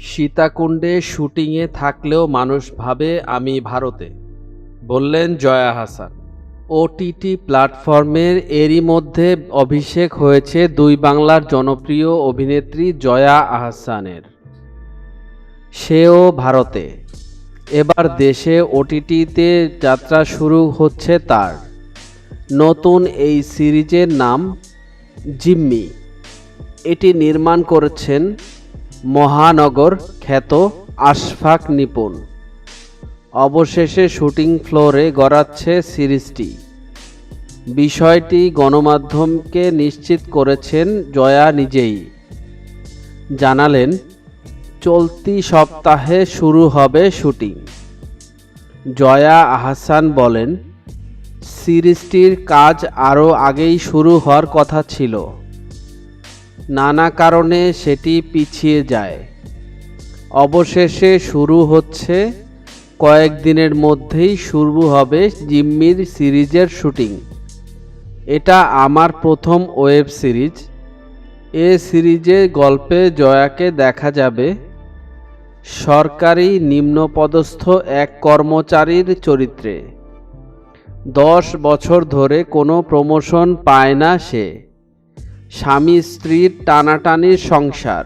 সীতাকুণ্ডে শুটিংয়ে থাকলেও মানুষ ভাবে আমি ভারতে। বললেন জয়া হাসান। ওটিটি প্ল্যাটফর্মের এরই মধ্যে অভিষেক হয়েছে দুই বাংলার জনপ্রিয় অভিনেত্রী জয়া আহসানের সেও ভারতে। এবার দেশে ওটিটিতে যাত্রা শুরু হচ্ছে তার। নতুন এই সিরিজের নাম জিম্মি। এটি নির্মাণ করেছেন মহানগর খ্যাত আশফাক নিপুণ। অবশেষে শুটিং ফ্লোরে গড়াচ্ছে সিরিজটি। বিষয়টি গণমাধ্যমকে নিশ্চিত করেছেন জয়া নিজেই। জানালেন, চলতি সপ্তাহে শুরু হবে শুটিং। জয়া আহসান বলেন, সিরিজটির কাজ আরও আগেই শুরু হওয়ার কথা ছিল। নানা কারণে সেটি পিছিয়ে যায়। অবশেষে শুরু হচ্ছে কয়েকদিনের মধ্যেই শুরু হবে জিম্মির সিরিজের শুটিং। এটা আমার প্রথম ওয়েব সিরিজ। এ সিরিজে গল্পে জয়াকে দেখা যাবে। সরকারি নিম্নপদস্থ এক কর্মচারীর চরিত্রে। দশ বছর ধরে কোনো প্রমোশন পায় না সে। স্বামী স্ত্রীর টানাটানির সংসার।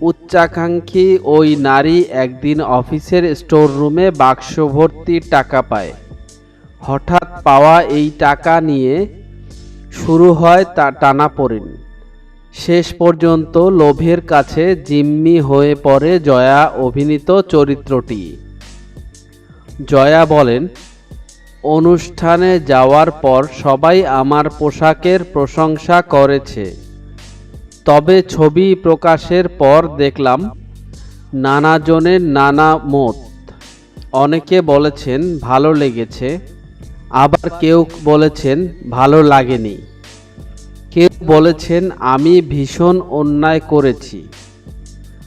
উচ্চাকাঙ্ক্ষী ওই নারী একদিন অফিসের স্টোর রুমে বাক্স ভর্তি টাকা পায়। হঠাৎ পাওয়া এই টাকা নিয়ে শুরু হয় তা টানাপোড়েন। শেষ পর্যন্ত লোভের কাছে জিম্মি হয়ে পড়ে জয়া অভিনীত চরিত্রটি। জয়া বলেন অনুষ্ঠানে যাওয়ার পর সবাই আমার পোশাকের প্রশংসা করেছে। তবে ছবি প্রকাশের পর দেখলাম, নানাজনের নানা মত। অনেকে বলেছেন, ভালো লেগেছে। আবার কেউ বলেছেন, ভালো লাগেনি। কেউ বলেছেন, আমি ভীষণ অন্যায় করেছি।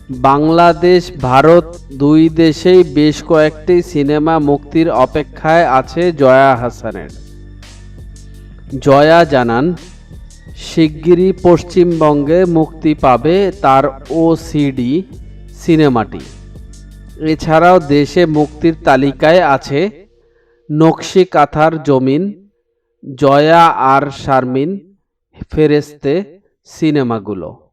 বাংলাদেশ, ভারত দুই দেশেই বেশ কয়েকটি সিনেমা মুক্তির অপেক্ষায় আছে জয়া হাসানের। জয়া জানান, শিগগিরই পশ্চিমবঙ্গে মুক্তি পাবে তার ওসিডি সিনেমাটি। এছাড়াও দেশে মুক্তির তালিকায় আছে নকশি কাঁথার জমিন, জয়া আর শারমিন ফেরেস্তে সিনেমাগুলো।